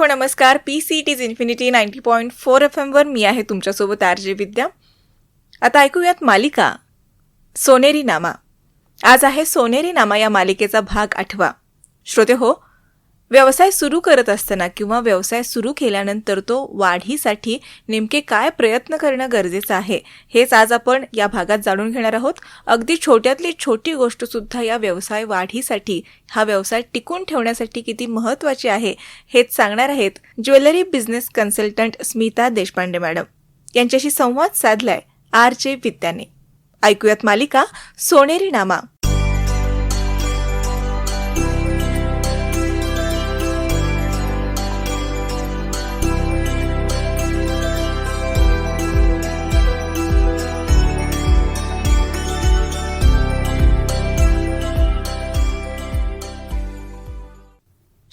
हो नमस्कार. P C tease infinity ninety point four F एमवर मी आहे तुमच्यासोबत आर जे विद्या. आता ऐकूयात मालिका. सोनेरी नामा. आज आहे सोनेरी नामा या मालिकेचा भाग आठवा. श्रोते हो व्यवसाय सुरू करत असताना किंवा व्यवसाय सुरू केल्यानंतर तो वाढीसाठी नेमके काय प्रयत्न करणं गरजेचं आहे हेच आज आपण या भागात जाणून घेणार आहोत. अगदी छोट्यातली छोटी गोष्ट सुद्धा या व्यवसाय वाढीसाठी हा व्यवसाय टिकून ठेवण्यासाठी किती महत्वाची आहे हेच सांगणार आहेत jewellery business consultant Smita Deshpande madam. यांच्याशी संवाद साधलाय आर जे विद्याने. ऐकूयात मालिका सोनेरी नामा.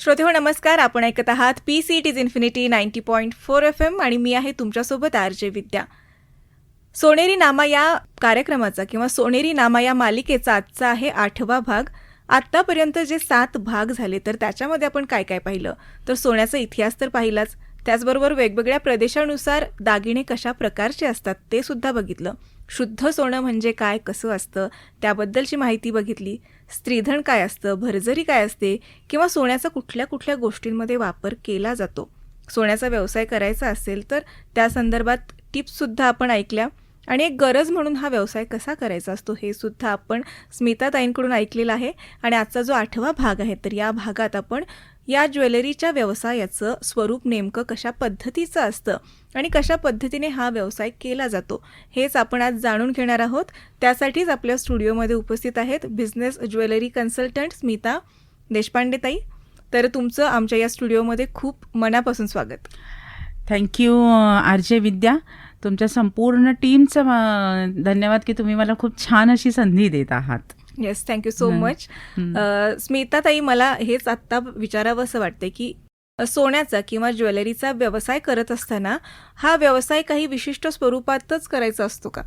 श्रोते हो नमस्कार. आपण ऐकत आहात P C is infinity ninety point four F M आणि मी आहे तुमच्यासोबत आर जे विद्या. सोनेरी नामा या कार्यक्रमाचा किंवा सोनेरी नामा या मालिकेचा आजचा आहे आठवा भाग. आत्तापर्यंत जे सात भाग झाले तर त्याच्यामध्ये आपण काय काय पाहिलं? तर सोन्याचा इतिहास तर पाहिलाच. त्याचबरोबर वेगवेगळ्या प्रदेशानुसार दागिने कशा प्रकारचे असतात ते सुद्धा बघितलं. शुद्ध सोनं म्हणजे काय कसं असतं त्याबद्दलची माहिती बघितली. स्त्रीधन काय असतं भरजरी काय असते किंवा सोन्याचा कुठल्या कुठल्या गोष्टींमध्ये वापर केला जातो? सोन्याचा व्यवसाय करायचा असेल तर त्या संदर्भात टिप्ससुद्धा आपण ऐकल्या. आणि एक गरज म्हणून हा व्यवसाय कसा करायचा असतो हे सुद्धा आपण स्मिताताईंकडून ऐकलेलं आहे. आणि आजचा जो आठवा भाग आहे तर या भागात आपण या ज्वेलरीच्या व्यवसायाचं स्वरूप नेमकं कशा पद्धतीचं असतं आणि कशा पद्धतीने हा व्यवसाय केला जातो हेच आपण आज जाणून घेणार आहोत. त्यासाठीच आपल्या स्टुडिओमध्ये उपस्थित आहेत business jewellery consultant Smita Deshpande ताई. तर तुमचं आमच्या या स्टुडिओमध्ये खूप मनापासून स्वागत. थँक्यू आर जे विद्या. तुमच्या संपूर्ण टीमचं धन्यवाद की तुम्ही मला खूप छान अशी संधी देत आहात yes thank you so. Much. Smita ताई मला हेच आत्ता विचारावं असं वाटतंय की सोन्याचा किंवा ज्वेलरीचा व्यवसाय करत असताना हा व्यवसाय काही विशिष्ट स्वरूपातच करायचा असतो का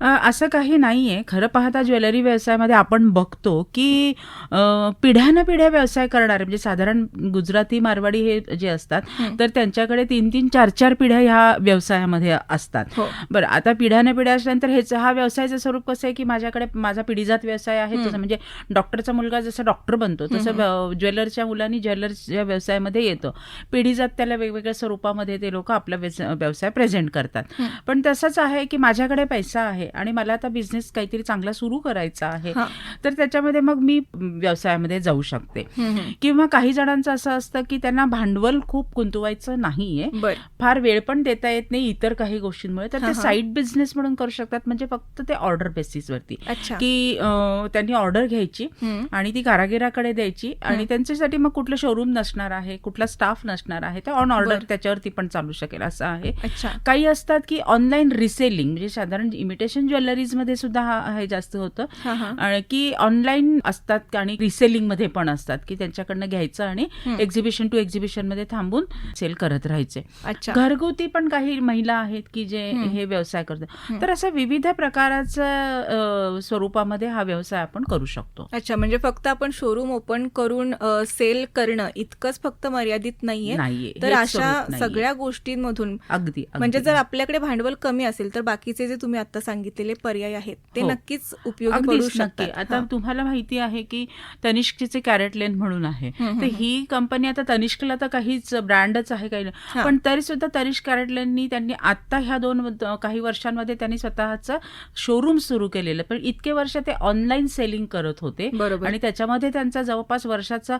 असं काही नाही आहे खरं पाहता ज्वेलरी व्यवसायामध्ये आपण बघतो की अं, पिढ्यानं पिढ्या व्यवसाय करणारे म्हणजे साधारण गुजराती मारवाडी हे जे असतात. तर त्यांच्याकडे तीन तीन चार चार पिढ्या ह्या व्यवसायामध्ये असतात हो बरं आता पिढ्याने पिढ्या असल्यानंतर हेच हा व्यवसायाचं स्वरूप कसं आहे की माझ्याकडे माझा पिढीजात व्यवसाय आहे. तसं म्हणजे डॉक्टरचा मुलगा जसं डॉक्टर बनतो तसं ज्वेलरच्या मुलांनी ज्वेलर्सच्या व्यवसायामध्ये येतो पिढीजात त्याला वेगवेगळ्या स्वरूपामध्ये ते लोक आपला व्यवस- व्यवसाय प्रेझेंट करतात. पण तसंच आहे की माझ्याकडे पैसा आहे आणि मला आता बिझनेस काहीतरी चांगला सुरू करायचा आहे. तर त्याच्यामध्ये मग मी व्यवसायामध्ये जाऊ शकते. किंवा काही जणांचं असं असतं की त्यांना भांडवल खूप गुंतवायचं नाहीये फार वेळ पण देता येत नाही इतर काही गोष्टींमुळे तर ते. साईड बिझनेस म्हणून करू शकतात म्हणजे फक्त ते ऑर्डर बेसिसवरती की त्यांनी ऑर्डर घ्यायची. आणि ती कारागिराकडे द्यायची आणि. त्यांच्यासाठी मग कुठलं शोरूम नसणार आहे कुठला स्टाफ नसणार आहे ते ऑन ऑर्डर. त्याच्यावरती पण चालू शकेल असं आहे काही असतात की ऑनलाईन रिसेलिंग म्हणजे साधारण इमिटेशन ज्वेलरीजमध्ये सुद्धा हा जास्त होतं आणि की ऑनलाईन असतात आणि रिसेलिंगमध्ये पण असतात की त्यांच्याकडनं घ्यायचं आणि. एक्झिबिशन टू एक्झिबिशनमध्ये थांबून सेल करत राहायचे अच्छा घरगुती पण काही महिला आहेत की जे हं. व्यवसाय करतात. तर असं विविध प्रकाराचं स्वरूपामध्ये हा व्यवसाय आपण करू शकतो अच्छा म्हणजे फक्त आपण शोरूम ओपन करून सेल करणं इतकंच फक्त मर्यादित नाहीये तर अशा. सगळ्या गोष्टींमधून अगदी अगदी. म्हणजे जर आपल्याकडे भांडवल कमी असेल तर बाकीचे जे तुम्ही आता सांगितलेले पर्याय आहेत. ते हो. नक्कीच उपयोगी पडू शकतात. आता. तुम्हाला माहिती आहे की तनिष्कचे कॅरेट लेन म्हणून आहे. तर हं. कंपनी आता तनिष्कला तर काहीच ब्रँडच आहे काही नाही. पण तरी सुद्धा तनिष्क कॅरेट लेननी त्यांनी आता ह्या दोन काही वर्षांमध्ये त्यांनी स्वतःचं शोरूम सुरू केलेलं. पण इतके वर्ष ते ऑनलाईन सेलिंग करत होते. बरोबर. आणि त्याच्यामध्ये त्यांचा जवळपास वर्षाचा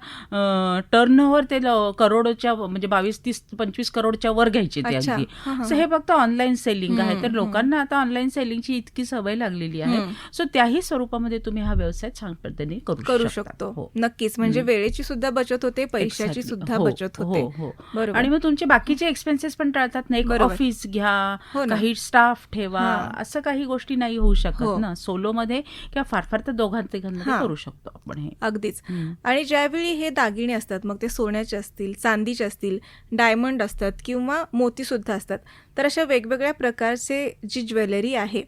टर्नओव्हर ते करोडच्या म्हणजे बावीस तीस पंचवीस करोडच्या वर घ्यायचे ते अगदी. हा, सो फक्त ऑनलाईन सेलिंग आहे. तर. लोकांना आता ऑनलाईन सेलिंगची इतकी सवय लागलेली आहे. सो त्याही स्वरूपामध्ये तुम्ही हा व्यवसाय छान पद्धतीने करू शकता. हो. नक्कीच म्हणजे. वेळेची सुद्धा बचत होते पैशाची. सुद्धा हो, बचत होते हो हो बरोबर आणि मग तुमचे बाकीचे एक्सपेन्सेस पण टाळतात ना एक बरोबर. ऑफिस घ्या हो. काही स्टाफ ठेवा हा. असं काही गोष्टी नाही होऊ हो. शकत ना सोलो मध्ये किंवा फार फार तर दोघां तिघांमध्ये हा. करू शकतो आपण हे अगदीच. आणि ज्यावेळी हे दागिने असतात मग ते सोन्याचे असतील चांदीचे असतील डायमंड असतात किंवा मोती सुद्धा असतात तर अशा वेगवेगळ्या प्रकारचे जी ज्वेलरी आहे.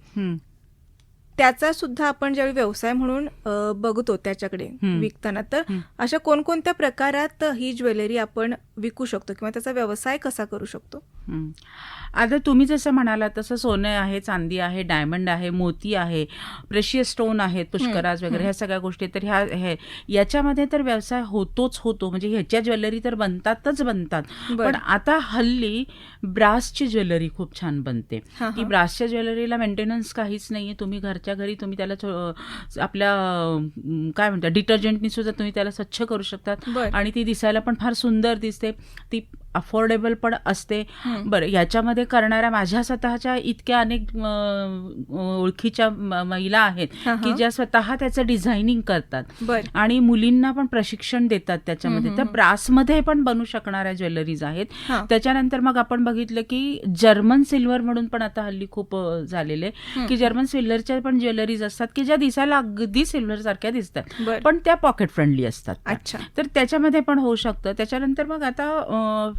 त्याचा सुद्धा आपण ज्यावेळी व्यवसाय म्हणून बघतो त्याच्याकडे. विकताना तर. अशा कोणकोणत्या प्रकारात ही ज्वेलरी आपण विकू शकतो किंवा त्याचा व्यवसाय कसा करू शकतो. आता तुम्ही जसं म्हणालात तसं सोनं आहे चांदी आहे डायमंड आहे मोती आहे प्रेशियस स्टोन आहेत पुष्कराज वगैरे ह्या सगळ्या गोष्टी. तर ह्या हे याच्यामध्ये तर व्यवसाय होतोच होतो. म्हणजे ह्याच्या ज्वेलरी तर बनतातच बनतात. पण आता हल्ली ब्रासची ज्वेलरी खूप छान बनते. की. ब्रासच्या ज्वेलरीला मेंटेनन्स काहीच नाहीये. तुम्ही घरच्या घरी तुम्ही त्याला आपल्या काय म्हणतात डिटर्जंटनी सुद्धा तुम्ही त्याला स्वच्छ करू शकतात. बरं. आणि ती दिसायला पण फार सुंदर दिसते. ती अफोर्डेबल पण असते. बरं याच्यामध्ये करणाऱ्या माझ्या स्वतःच्या इतक्या अनेक ओळखीच्या महिला आहेत की. ज्या स्वतः त्याचं डिझायनिंग करतात. आणि मुलींना पण प्रशिक्षण देतात त्याच्यामध्ये. तर ब्रासमध्ये पण बनू शकणाऱ्या ज्वेलरीज आहेत. त्याच्यानंतर मग आपण बघितलं की जर्मन सिल्वर म्हणून पण आता हल्ली खूप झालेले. की जर्मन सिल्वरच्या पण ज्वेलरीज असतात की ज्या दिसायला अगदी सिल्वर सारख्या दिसतात पण त्या पॉकेट फ्रेंडली असतात. अच्छा. तर त्याच्यामध्ये पण होऊ शकतं. त्याच्यानंतर मग आता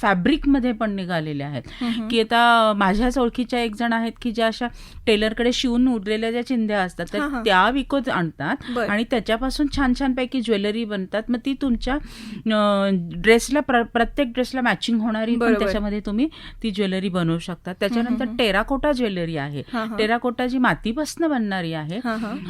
फॅब्रिकमध्ये पण निघालेले आहेत. की आता माझ्याच ओळखीच्या एक जण आहेत की ज्या अशा टेलरकडे शिवून उरलेल्या ज्या चिंध्या असतात तर. त्या विकत आणतात. आणि त्याच्यापासून छान छान पैकी ज्वेलरी बनतात मग ती तुमच्या ड्रेसला प्रत्येक ड्रेसला मॅचिंग होणारी पण. त्याच्यामध्ये तुम्ही ती ज्वेलरी बनवू शकता त्याच्यानंतर. टेराकोटा ज्वेलरी आहे. टेराकोटा जी मातीपासून बनणारी आहे.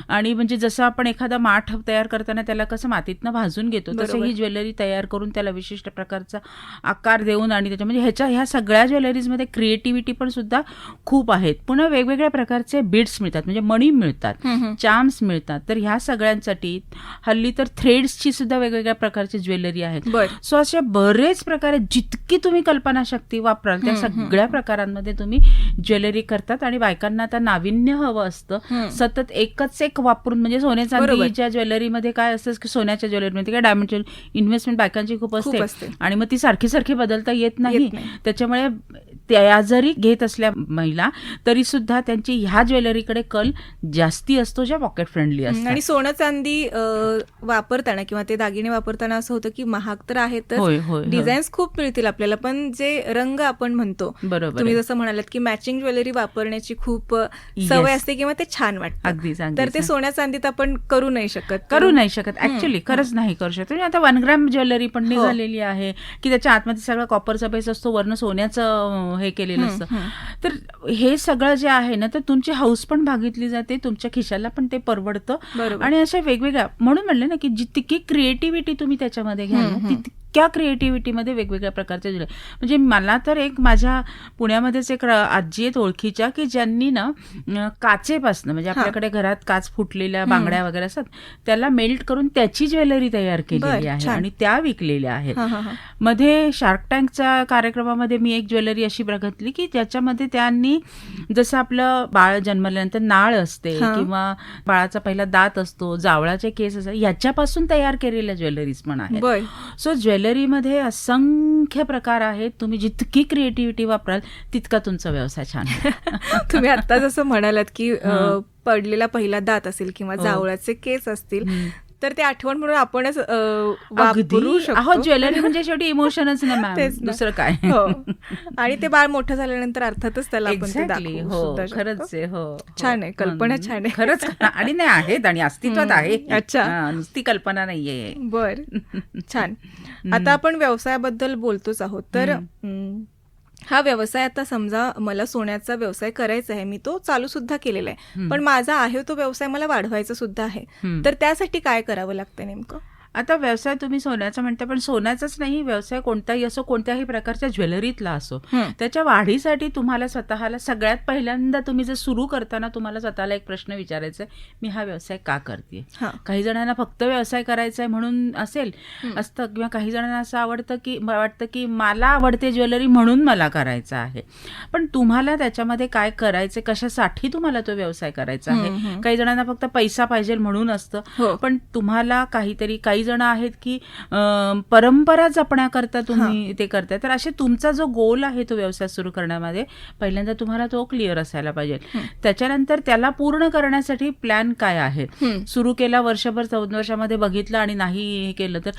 आणि म्हणजे जसं आपण एखादा माठ तयार करताना त्याला कसं मातीतनं भाजून घेतो तसं. ही ज्वेलरी तयार करून त्याला विशिष्ट प्रकारचा आकार देऊन आणि त्याच्या म्हणजे ह्याच्या ह्या सगळ्या ज्वेलरीजमध्ये क्रिएटिव्हिटी पण सुद्धा खूप आहेत पुन्हा वेगवेगळ्या प्रकारचे बीड्स मिळतात म्हणजे मणी मिळतात. चार्म्स मिळतात तर ह्या सगळ्यांसाठी हल्ली तर थ्रेड्सची सुद्धा वेगवेगळ्या प्रकारची ज्वेलरी आहेत सो असे बरेच प्रकारे जितकी तुम्ही कल्पनाशक्ती वापराल त्या. सगळ्या प्रकारांमध्ये तुम्ही ज्वेलरी करतात आणि बायकांना आता नाविन्य हवं असतं. सतत एकच एक वापरून म्हणजे सोने. चांदीच्या ज्वेलरीमध्ये काय असतं की सोन्याच्या ज्वेलरीमध्ये काय डायमंड इन्व्हेस्टमेंट बायकांची खूप असते असते. आणि मग ती सारखी सारखी बदलता येत नाही येत नाही. त्याच्यामुळे त्या जरी घेत असल्या महिला तरी सुद्धा त्यांची ह्या ज्वेलरीकडे कल जास्ती असतो ज्या पॉकेट फ्रेंडली असतात आणि सोनं चांदी वापरताना किंवा ते दागिने वापरताना असं होतं की महाग तर होय. डिझाईन्स खूप मिळतील आपल्याला पण जे रंग आपण म्हणतो बरोबर तुम्ही. जसं म्हणालात की मॅचिंग ज्वेलरी वापरण्याची खूप. सवय असते किंवा ते छान वाटतं अगदीच तर ते सोन्या चांदीत आपण करू नाही शकत करू नाही शकत ऍक्च्युली खरंच नाही करू शकत म्हणजे आता वन ग्रॅम ज्वेलरी पण हो. निघालेली आहे की त्याच्या आतमध्ये सगळं कॉपरचा बेस असतो वर्ण सोन्याचं हे केलेलं असतं. तर हे सगळं जे आहे ना तर तुमची हाऊस पण भागितली जाते तुमच्या खिशाला पण ते परवडतं. आणि अशा वेगवेगळ्या म्हणून म्हणलं ना की जितकी क्रिएटिव्हिटी तुम्ही त्याच्यामध्ये घ्याल हम्म, तितक्या क्रिएटिव्हिटीमध्ये वेगवेगळ्या प्रकारच्या ज्वेलरी म्हणजे मला तर एक माझ्या पुण्यामध्येच एक आजी आहेत ओळखीच्या की ज्यांनी ना काचेपासनं म्हणजे. आपल्याकडे घरात काच फुटलेल्या. बांगड्या वगैरे असतात त्याला मेल्ट करून त्याची ज्वेलरी तयार केलेली आहे. आणि त्या विकलेल्या आहेत. मध्ये शार्क टँकच्या कार्यक्रमामध्ये मी एक ज्वेलरी अशी बघितली की ज्याच्यामध्ये त्यांनी जसं आपलं बाळ जन्मल्यानंतर नाळ असते. किंवा बाळाचा पहिला दात असतो जावळाचे केस असतात याच्यापासून तयार केलेल्या ज्वेलरीज पण आहेत सो ज्वेलरीमध्ये असंख्य प्रकार आहेत तुम्ही जितकी क्रिएटिव्हिटी वापराल तितका तुमचा व्यवसाय छान. तुम्ही आता जसं म्हणालात की. पडलेला पहिला दात असेल किंवा हो. जावळाचे केस असतील. तर ते आठवण म्हणून आपणच वापरू अहो शकतो ज्वेलरी म्हणजे शेवटी इमोशनच ना मॅम तेच ना. दुसरं काय हो आणि ते बाळ मोठं झाल्यानंतर अर्थातच त्याला हो. खरंच आहे हो हो. छान आहे, कल्पना. छान आहे. खरंच आणि नाही आहेत आणि अस्तित्वात. आहे अच्छा. नुसती कल्पना नाहीये बर छान आता आपण व्यवसायाबद्दल बोलतोच आहोत तर. हं, व्यवसाय आता समजा मला सोन्याचा व्यवसाय करायचा आहे मी तो चालू सुद्धा केलेला आहे. पण माझा आहे तो व्यवसाय मला वाढवायचा सुद्धा आहे. तर त्यासाठी काय करावं लागतं नेमकं आता व्यवसाय तुम्ही सोन्याचा म्हणता पण सोन्याचाच नाही व्यवसाय कोणताही असो कोणत्याही प्रकारच्या ज्वेलरीतला असो. त्याच्या वाढीसाठी तुम्हाला स्वतःला सगळ्यात पहिल्यांदा तुम्ही जर सुरू करताना तुम्हाला स्वतःला एक प्रश्न विचारायचा आहे मी हा व्यवसाय का करते काही जणांना फक्त व्यवसाय करायचा आहे म्हणून असेल. असतं. किंवा काही जणांना असं आवडतं की वाटतं की मला आवडते ज्वेलरी म्हणून मला करायचं आहे. पण तुम्हाला त्याच्यामध्ये काय करायचं कशासाठी तुम्हाला तो व्यवसाय करायचा आहे. काही जणांना फक्त पैसा पाहिजे म्हणून असतं. हो. पण तुम्हाला काहीतरी काही जण आहेत की परंपरा जपण्याकरता तुम्ही ते करताय. तर असे तुमचा जो गोल आहे तो व्यवसाय सुरू करण्यामध्ये पहिल्यांदा तुम्हाला तो क्लिअर असायला पाहिजे. त्याच्यानंतर त्याला पूर्ण करण्यासाठी प्लॅन काय आहेत? हं. सुरू केला वर्षभर चौदा वर्षामध्ये बघितलं आणि नाही हे केलं तर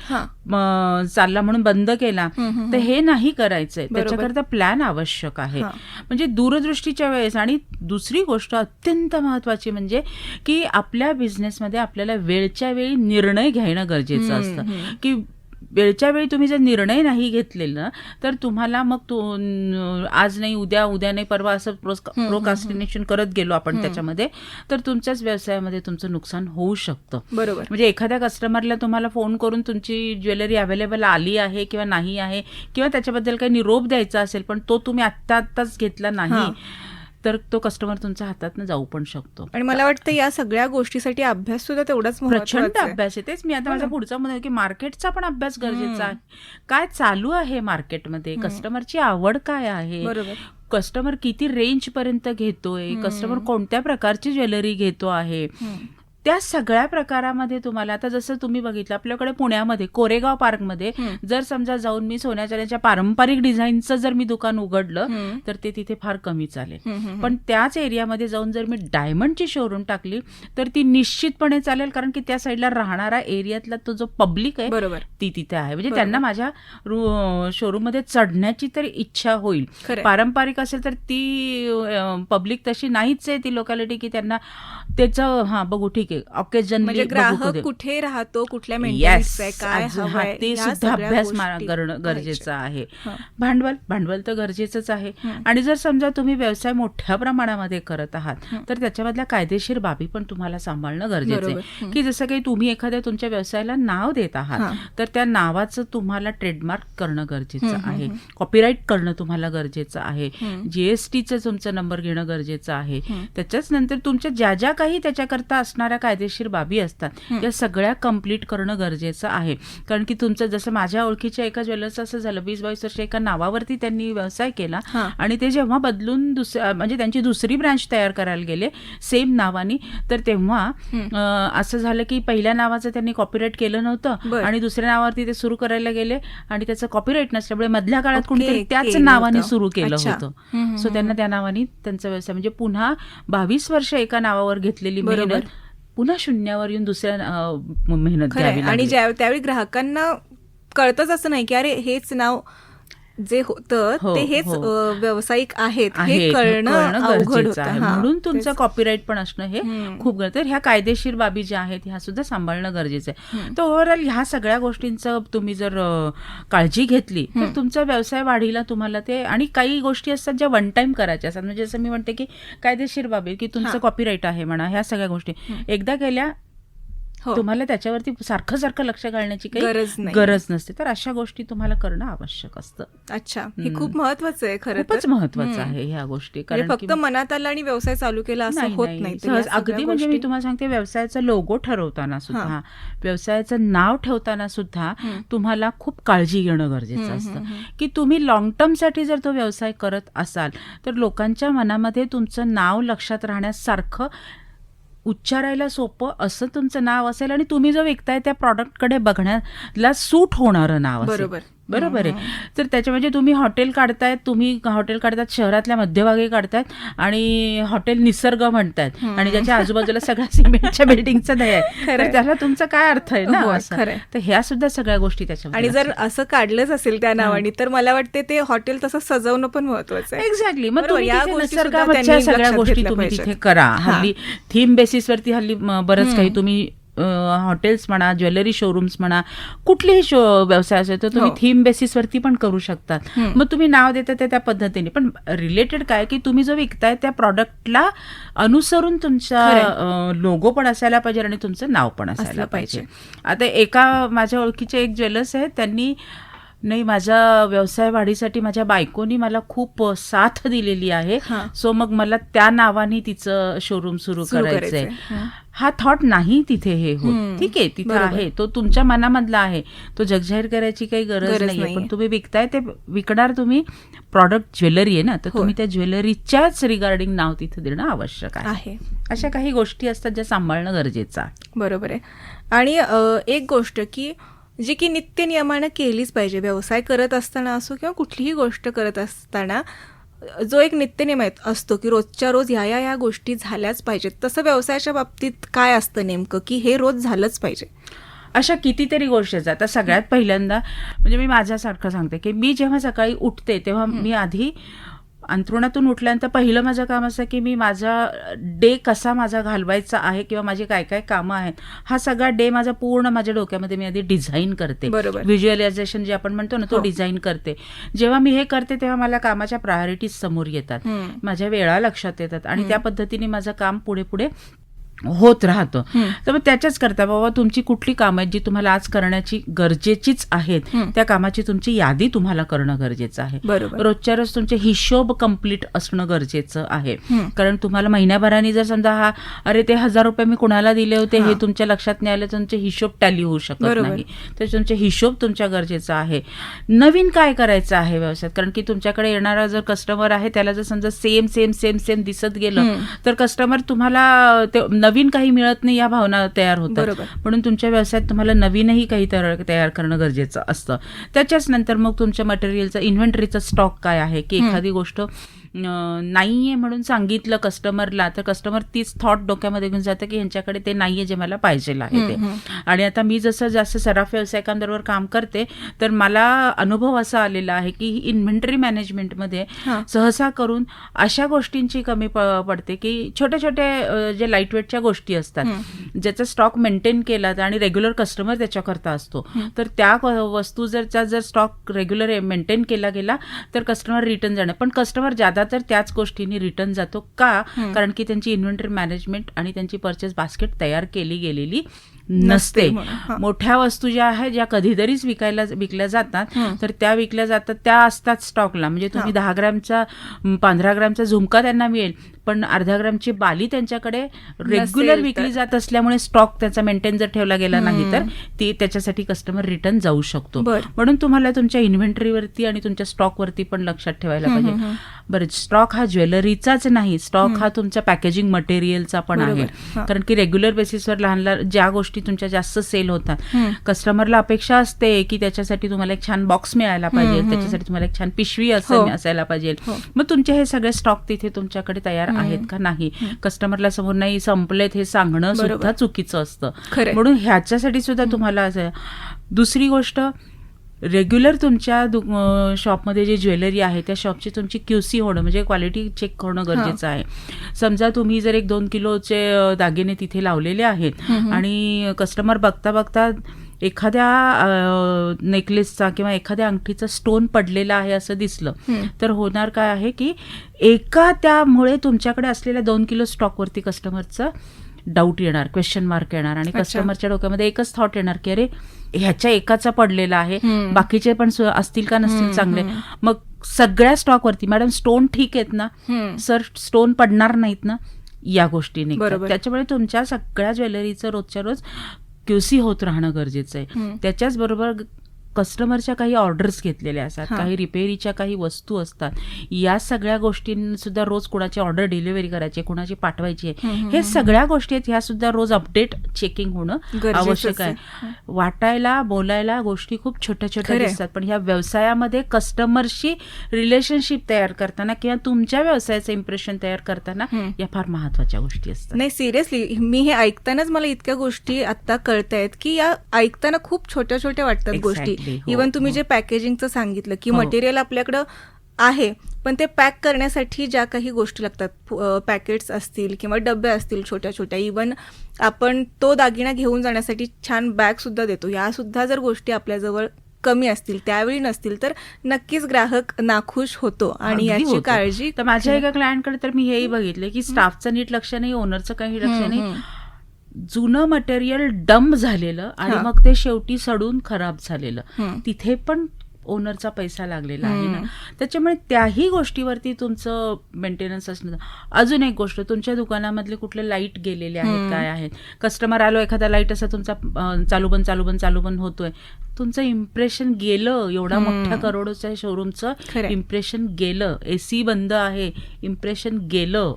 चालला म्हणून बंद केला. तर हे नाही करायचंय. त्याच्याकरता प्लॅन आवश्यक आहे. म्हणजे दूरदृष्टीच्या वेळेस आणि दुसरी गोष्ट अत्यंत महत्वाची म्हणजे की आपल्या बिझनेसमध्ये आपल्याला वेळच्या वेळी निर्णय घेणं गरजेचं हम्म, असतं. की वेळच्या वेळी तुम्ही जर निर्णय नाही घेतलेला ना तर तुम्हाला मग तो आज नाही उद्या उद्या नाही परवा असं प्रोकास्टिनेशन करत गेलो आपण त्याच्यामध्ये तर तुमच्याच व्यवसायामध्ये तुमचं नुकसान होऊ शकतं. बरोबर. म्हणजे एखाद्या कस्टमरला तुम्हाला फोन करून तुमची ज्वेलरी अवेलेबल आली आहे किंवा नाही आहे किंवा त्याच्याबद्दल काही निरोप द्यायचा असेल पण तो तुम्ही आत्ता आत्ताच घेतला. नाही तर तो कस्टमर तुमच्या हातातनं जाऊ पण शकतो आणि मला वाटतं या सगळ्या गोष्टीसाठी अभ्यास सुद्धा तेवढाच प्रचंड. अभ्यास आहे तेच मी आता हो माझा. पुढचा म्हणतो की मार्केटचा पण अभ्यास गरजेचा. आहे काय चालू आहे मार्केटमध्ये. कस्टमरची आवड काय आहे कस्टमर किती रेंज पर्यंत घेतोय. कस्टमर कोणत्या प्रकारची ज्वेलरी घेतो आहे. त्या सगळ्या प्रकारामध्ये तुम्हाला आता जसं तुम्ही बघितलं आपल्याकडे पुण्यामध्ये कोरेगाव पार्कमध्ये. जर समजा जाऊन मी सोन्या चांदीच्या पारंपरिक डिझाईनचं जर मी दुकान उघडलं. तर ते तिथे फार कमी चालेल पण त्याच एरियामध्ये जाऊन जर मी डायमंडची शोरूम टाकली तर ती निश्चितपणे चालेल कारण की त्या साईडला राहणारा एरियातला तो जो पब्लिक आहे बरोबर ती तिथे आहे म्हणजे. त्यांना माझ्या शोरूममध्ये चढण्याची तरी इच्छा होईल. पारंपरिक असेल तर ती पब्लिक तशी नाहीच आहे ती लोकॅलिटी की त्यांना त्याचं हा बघू ठीक आहे ऑकेजन म्हणजे ग्राहक कुठे राहतो कुठल्या ते सुद्धा अभ्यास करणं गरजेचं आहे. भांडवल भांडवल तर गरजेचंच आहे. आणि जर समजा तुम्ही व्यवसाय मोठ्या प्रमाणामध्ये करत आहात. तर त्याच्यामधल्या कायदेशीर बाबी पण तुम्हाला सांभाळणं गरजेचं. आहे. की जसं काही तुम्ही एखाद्या तुमच्या व्यवसायाला नाव देत. आहात तर त्या नावाचं तुम्हाला ट्रेडमार्क करणं गरजेचं आहे. कॉपीराईट करणं तुम्हाला गरजेचं आहे. जीएसटीचं तुमचा नंबर घेणं गरजेचं आहे. त्याच्याच नंतर तुमच्या ज्या ज्या काही त्याच्याकरता असणाऱ्या कायदेशीर बाबी असतात. या सगळ्या कंप्लीट करणं गरजेचं आहे कारण की तुमचं जसं माझ्या ओळखीच्या एका ज्वेलर्स असं झालं वीस बावीस वर्ष एका नावावरती त्यांनी व्यवसाय केला. आणि ते जेव्हा बदलून दुसऱ्या म्हणजे त्यांची दुसरी ब्रँच तयार करायला गेले सेम नावानी तर तेव्हा असं झालं की पहिल्या नावाचं त्यांनी कॉपीराईट केलं नव्हतं. आणि दुसऱ्या नावावरती ते सुरू करायला गेले आणि त्याचं कॉपीराईट नसल्यामुळे मधल्या काळात कोणीतरी त्याच नावाने. सुरू केलं. होतं सो त्यांना. त्या नावाने त्यांचा व्यवसाय म्हणजे पुन्हा बावीस वर्ष एका नावावर घेतलेली. मेहनत पुन्हा शून्यावर येऊन दुसऱ्या मेहनत आणि त्यावेळी ग्राहकांना कळतच असं नाही की अरे हेच नाव जे होतं हो, ते हेच हो. व्यावसायिक आहेत हे कळणं अवघड गरजेचं होतं आहे. म्हणून तुमचं. कॉपीराईट पण असणं हे. खूप गरजेचं आहे. ह्या कायदेशीर बाबी ज्या आहेत ह्या सुद्धा सांभाळणं गरजेचं आहे. तर ओव्हरऑल ह्या सगळ्या गोष्टींचं तुम्ही जर काळजी घेतली तर. तुमचा व्यवसाय वाढीला तुम्हाला ते आणि काही गोष्टी असतात ज्या वन टाइम करायच्या असतात म्हणजे जसं मी म्हणते की कायदेशीर बाबी की तुमचं. कॉपीराईट आहे म्हणा ह्या सगळ्या गोष्टी. एकदा केल्या. तुम्हाला त्याच्यावरती सारखं सारखं लक्ष घालण्याची काही गरज नाही. गरज नसते तर अशा गोष्टी तुम्हाला करणं आवश्यक असतं अच्छा हे. खूप महत्वाचं आहे खरं खूपच. महत्वाचं. आहे ह्या गोष्टी म्हणजे कारण फक्त मनात आलं आणि व्यवसाय चालू केला असं होत नाही. सहज अगदी म्हणजे मी तुम्हाला सांगते व्यवसायाचा लोगो ठरवताना सुद्धा हा. व्यवसायाचं नाव ठेवताना सुद्धा. तुम्हाला खूप काळजी घेणं गरजेचं असतं. की तुम्ही लॉंग टर्मसाठी जर तो व्यवसाय करत असाल तर लोकांच्या मनामध्ये तुमचं नाव लक्षात राहण्यासारखं उच्चारायला सोपं असं तुमचं नाव असेल आणि तुम्ही जो विकताय त्या प्रॉडक्टकडे बघण्याला सूट होणारं नाव असेल. बरोबर. बरोबर आहे तर त्याच्या म्हणजे तुम्ही हॉटेल काढतायत तुम्ही हॉटेल काढतात शहरातल्या मध्यभागी काढतायत आणि हॉटेल निसर्ग म्हणतायत हम्म. आणि ज्याच्या आजूबाजूला सगळ्या सिमेंटच्या बिल्डिंगचं ध्येय आहे. तर त्याला तुमचा काय अर्थ आहे ना हो. खरंय. तर ह्या सुद्धा सगळ्या गोष्टी त्याच्यामध्ये आणि जर असं काढलंच असेल त्या नावाने तर मला वाटते ते हॉटेल तसं सजवणं पण महत्वाचं आहे एक्झॅक्टली मग या त्यांनी सगळ्या गोष्टी तुम्ही. तिथे करा. हल्ली थीम बेसिसवरती हल्ली बरंच. काही तुम्ही हॉटेल्स म्हणा ज्वेलरी शोरूम्स म्हणा कुठलेही शो व्यवसाय असेल तर तुम्ही हो. थीम बेसिसवरती पण करू शकतात. मग तुम्ही नाव देता ते त्या पद्धतीने पण रिलेटेड काय की तुम्ही जो विकताय त्या प्रॉडक्टला अनुसरून तुमचा लोगो पण असायला पाहिजे आणि तुमचं नाव पण असायला पाहिजे. आता एका माझ्या ओळखीचे एक ज्वेलर्स आहेत त्यांनी नाही माझा व्यवसाय वाढीसाठी माझ्या बायकोनी मला खूप साथ दिलेली आहे हा. सो मग मला त्या नावाने तिचं शोरूम सुरू करायचंय करायचंय. हा. हा थॉट नाही तिथे हे. होत ठीक आहे तिथे. आहे तो तुमच्या मनामधला आहे तो जगजाहीर करायची काही गरज नाहीये. पण तुम्ही विकताय ते विकणार तुम्ही प्रॉडक्ट ज्वेलरी आहे ना तर. तुम्ही त्या ज्वेलरीच्याच रिगार्डिंग नाव तिथे देणं आवश्यक आहे आहे अशा काही गोष्टी असतात ज्या सांभाळणं गरजेचं आहे बरोबर आहे आणि एक गोष्ट की जी की नित्य नियमानं केलीच पाहिजे. व्यवसाय करत असताना असो किंवा कुठलीही गोष्ट करत असताना जो एक नित्यनियम आहे- असतो की रोजच्या रोज ह्या या या गोष्टी झाल्याच पाहिजेत. तसं व्यवसायाच्या बाबतीत काय असतं नेमकं की हे रोज झालंच पाहिजे? अशा कितीतरी गोष्टी आहेत आता सगळ्यात पहिल्यांदा म्हणजे मी माझ्यासारखं सांगते की मी जेव्हा सकाळी उठते तेव्हा मी आधी अंथरुणातून उठल्यानंतर पहिलं माझं काम असं की मी माझा डे कसा माझा घालवायचा आहे किंवा माझी काय काय कामं आहेत हा सगळा डे माझा पूर्ण माझ्या डोक्यामध्ये मी आधी डिझाईन करते बरोबर. व्हिज्युअलायझेशन जे आपण म्हणतो ना तो हो. डिझाईन करते जेव्हा मी हे करते तेव्हा मला कामाच्या प्रायोरिटीज समोर येतात. माझ्या वेळा लक्षात येतात आणि त्या पद्धतीने माझं काम पुढे पुढे होत राहतं. तर मग त्याच्याच करता बाबा तुमची कुठली कामं आहेत जी तुम्हाला आज करण्याची गरजेचीच आहेत. त्या कामाची तुमची यादी तुम्हाला करणं गरजेचं आहे बरोबर रोजच्या रोज तुमचे हिशोब कंप्लीट असणं गरजेचं आहे. कारण तुम्हाला महिन्याभराने जर समजा हा अरे ते हजार रुपये मी कुणाला दिले होते हे. तुमच्या लक्षात नाही आलं तुमचे हिशोब टॅली होऊ शकत. नाही तर तुमचे हिशोब तुमच्या गरजेचा आहे नवीन काय करायचं आहे व्यवसायात कारण की तुमच्याकडे येणारा जर कस्टमर आहे त्याला जर समजा सेम सेम सेम सेम दिसत गेलं. तर कस्टमर तुम्हाला ते नवीन काही मिळत नाही या भावना तयार होतात. म्हणून तुमच्या व्यवसायात तुम्हाला नवीनही काही तयार करणं गरजेचं असतं त्याच्याच नंतर मग तुमच्या मटेरियलचा इन्व्हेंटरीचा स्टॉक काय आहे की. एखादी गोष्ट अं, नाहीये म्हणून सांगितलं कस्टमरला तर कस्टमर तीच थॉट डोक्यामध्ये घेऊन जातं की यांच्याकडे ते नाहीये जे मला पाहिजे आहे ते. आणि आता मी जसं जास्त सराफ व्यावसायिकांबरोबर काम करते तर मला अनुभव असा आलेला आहे की इन्व्हेंटरी मॅनेजमेंटमध्ये. सहसा करून अशा गोष्टींची कमी पडते की छोट्या छोट्या जे लाइट वेटच्या गोष्टी असतात ज्याचा स्टॉक मेंटेन केला आणि रेग्युलर कस्टमर त्याच्याकरता असतो तर त्या वस्तू जर चा जर स्टॉक रेग्युलर मेंटेन केला गेला तर कस्टमर रिटर्न जाणं पण कस्टमर ज्यादा तर त्याच गोष्टींनी रिटर्न जातो का. कारण की त्यांची इन्व्हेंटरी मॅनेजमेंट आणि त्यांची परचेस बास्केट तयार केली गेलेली नसते. मोठ्या वस्तू ज्या आहेत ज्या कधीतरीच विकायला विकल्या जातात. तर त्या विकल्या जातात त्या असतात स्टॉकला म्हणजे तुम्ही. दहा ग्रामचा पंधरा ग्रामचा झुमका त्यांना मिळेल पण अर्धा ग्रामची बाली त्यांच्याकडे रेग्युलर विकली. जात असल्यामुळे स्टॉक त्याचा मेंटेन जर ठेवला गेला नाही तर. ती त्याच्यासाठी कस्टमर रिटर्न जाऊ शकतो. म्हणून तुम्हाला तुमच्या इन्व्हेंटरीवरती आणि तुमच्या स्टॉकवरती पण लक्षात ठेवायला पाहिजे बरं स्टॉक हा ज्वेलरीचाच नाही स्टॉक हा तुमचा पॅकेजिंग मटेरियलचा पण. आहे. कारण की रेग्युलर बेसिसवर लहान लहान ज्या गोष्टी तुमच्या जास्त सेल होतात. कस्टमरला अपेक्षा असते की त्याच्यासाठी तुम्हाला एक छान बॉक्स मिळायला पाहिजे. त्याच्यासाठी तुम्हाला एक छान पिशवी हो. असायला पाहिजे हो. मग तुमचे हे सगळे स्टॉक तिथे तुमच्याकडे तयार. आहेत का नाही. कस्टमरला समोर नाही संपलेत हे सांगणं. सुद्धा चुकीचं असतं. म्हणून ह्याच्यासाठी सुद्धा तुम्हाला असं दुसरी गोष्ट रेग्युलर तुमच्या शॉपमध्ये जे ज्वेलरी आहे त्या शॉपची तुमची क्यूसी होणं म्हणजे क्वालिटी चेक होणं गरजेचं आहे. समजा तुम्ही जर एक दोन किलोचे दागिने तिथे लावलेले आहेत. आणि कस्टमर बघता बघता एखाद्या नेकलेसचा किंवा एखाद्या अंगठीचा स्टोन पडलेला आहे असं दिसलं. तर होणार काय आहे की एका त्यामुळे तुमच्याकडे असलेल्या दोन किलो स्टॉकवरती कस्टमरचं डाऊट येणार क्वेश्चन मार्क येणार आणि. कस्टमरच्या डोक्यामध्ये एकच थॉट येणार की अरे ह्याच्या एकाचा पडलेला आहे. बाकीचे पण असतील का नसतील चांगले. मग सगळ्या स्टॉकवरती मॅडम स्टोन ठीक आहेत ना. सर स्टोन पडणार नाहीत ना या गोष्टी निघतात. बरोबर. त्याच्यामुळे तुमच्या सगळ्या ज्वेलरीचं रोजच्या रोज क्युसी होत राहणं गरजेचं आहे. त्याच्याच बरोबर कस्टमरच्या काही ऑर्डर्स घेतलेल्या असतात. काही रिपेअरीच्या काही वस्तू असतात या सगळ्या गोष्टीं सुद्धा रोज कुणाची ऑर्डर डिलिव्हरी करायची कुणाची पाठवायची आहे हे सगळ्या गोष्टी आहेत ह्या सुद्धा रोज अपडेट चेकिंग होणं आवश्यक आहे. वाटायला बोलायला गोष्टी खूप छोट्या छोट्या. दिसतात पण ह्या व्यवसायामध्ये कस्टमरशी रिलेशनशिप तयार करताना किंवा तुमच्या व्यवसायाचं इम्प्रेशन तयार करताना. या फार महत्त्वाच्या गोष्टी असतात नाही सिरियसली मी हे ऐकतानाच मला इतक्या गोष्टी आता कळतायत की या ऐकताना खूप छोट्या छोट्या वाटतात गोष्टी Exactly. हो, इवन तुम्ही हो. जे पॅकेजिंगचं सांगितलं की हो. मटेरियल आपल्याकडं आहे पण ते पॅक करण्यासाठी ज्या काही गोष्टी लागतात पॅकेट्स असतील किंवा डबे असतील छोट्या छोट्या इवन आपण तो दागिना घेऊन जाण्यासाठी छान बॅग सुद्धा देतो या सुद्धा जर गोष्टी आपल्याजवळ कमी असतील त्यावेळी नसतील तर नक्कीच ग्राहक नाखुश होतो आणि याची. काळजी तर माझ्या एका क्लायंटकडे तर मी हेही बघितलं की स्टाफचं नीट लक्ष नाही ओनरचं काही लक्ष नाही. जुनं मटेरियल डंप झालेलं आणि. मग ते शेवटी सडून खराब झालेलं. तिथे पण ओनरचा पैसा लागलेला आहे ना. त्याच्यामुळे त्याही गोष्टीवरती तुमचं मेंटेनन्स असणं अजून एक गोष्ट तुमच्या दुकानामधले कुठले लाइट गेलेले आहेत. काय आहेत कस्टमर आलो एखादा लाइट असा तुमचा चालू बंद चालू बंद चालू बंद होतोय तुमचं इम्प्रेशन गेलं एवढा. मोठ्या करोडोच्या शोरूमचं. इम्प्रेशन गेलं एसी बंद आहे इम्प्रेशन गेलं.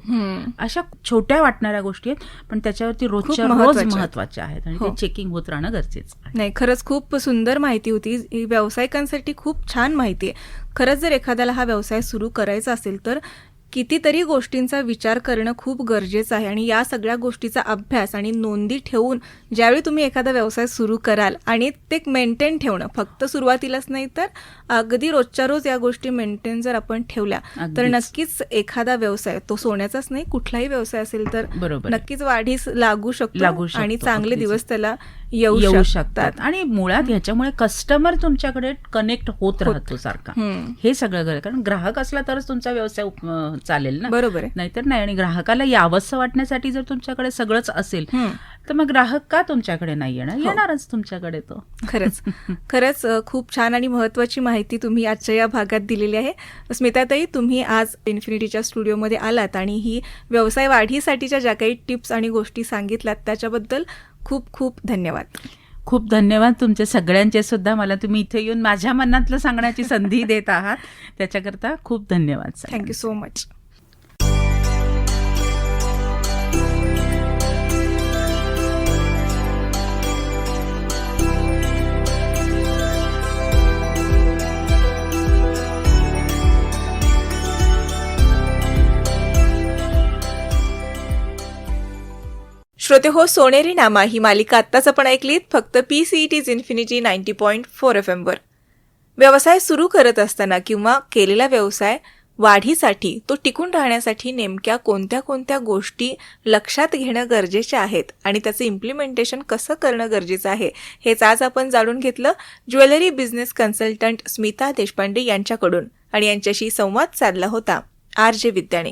अशा छोट्या वाटणाऱ्या गोष्टी आहेत पण त्याच्यावरती रोजच्या रोज. महत्त्वाच्या आहेत आणि हो. ते चेकिंग होत राहणं गरजेचं नाही खरंच खूप सुंदर माहिती होती ही व्यावसायिकांसाठी खूप छान माहिती आहे खरंच जर एखाद्याला हा व्यवसाय सुरू करायचा असेल तर कितीतरी गोष्टींचा विचार करणं खूप गरजेचं आहे आणि या सगळ्या गोष्टीचा अभ्यास आणि नोंदी ठेवून ज्यावेळी तुम्ही एखादा व्यवसाय सुरू कराल आणि ते मेंटेन ठेवणं फक्त सुरुवातीलाच नाही तर अगदी रोजच्या रोज या गोष्टी मेंटेन जर आपण ठेवल्या तर. नक्कीच एखादा व्यवसाय तो सोन्याचाच नाही कुठलाही व्यवसाय असेल तर. नक्कीच वाढीस लागू शकतो आणि चांगले. दिवस त्याला येऊ येऊ शकतात. आणि मुळात ह्याच्यामुळे कस्टमर तुमच्याकडे कनेक्ट होत राहतो सारखा. हे. सगळं गरज कारण ग्राहक असला तरच तुमचा व्यवसाय चालेल ना? बरोबर आहे. नाहीतर नाही. आणि ग्राहकाला यावंसं वाटण्यासाठी जर तुमच्याकडे सगळंच असेल. तर मग ग्राहक का तुमच्याकडे नाही येणार? हो. येणारच तुमच्याकडे तो. खरंच. खरंच खूप छान आणि महत्त्वाची माहिती तुम्ही आजच्या या भागात दिलेली आहे. स्मिताताई तुम्ही आज इन्फिनिटीच्या स्टुडिओमध्ये आलात आणि ही व्यवसाय वाढीसाठीच्या ज्या काही टिप्स आणि गोष्टी सांगितल्यात त्याच्याबद्दल खूप खूप धन्यवाद. खूप धन्यवाद तुमचे सगळ्यांचे सुद्धा. मला तुम्ही इथे येऊन माझ्या मनातलं सांगण्याची संधी देत आहात. त्याच्याकरता खूप धन्यवाद. थँक्यू सो मच श्रोते हो सोनेरी नामा ही मालिका आत्ताच आपण ऐकलीत फक्त P C T's infinity ninety point four F एमवर व्यवसाय सुरू करत असताना किंवा केलेला व्यवसाय वाढीसाठी तो टिकून राहण्यासाठी नेमक्या कोणत्या कोणत्या गोष्टी लक्षात घेणं गरजेचे आहेत आणि त्याचं इम्प्लिमेंटेशन कसं करणं गरजेचं आहे हेच आज आपण जाणून घेतलं jewellery business consultant Smita Deshpande यांच्याकडून. आणि यांच्याशी संवाद साधला होता आर जे विद्याने.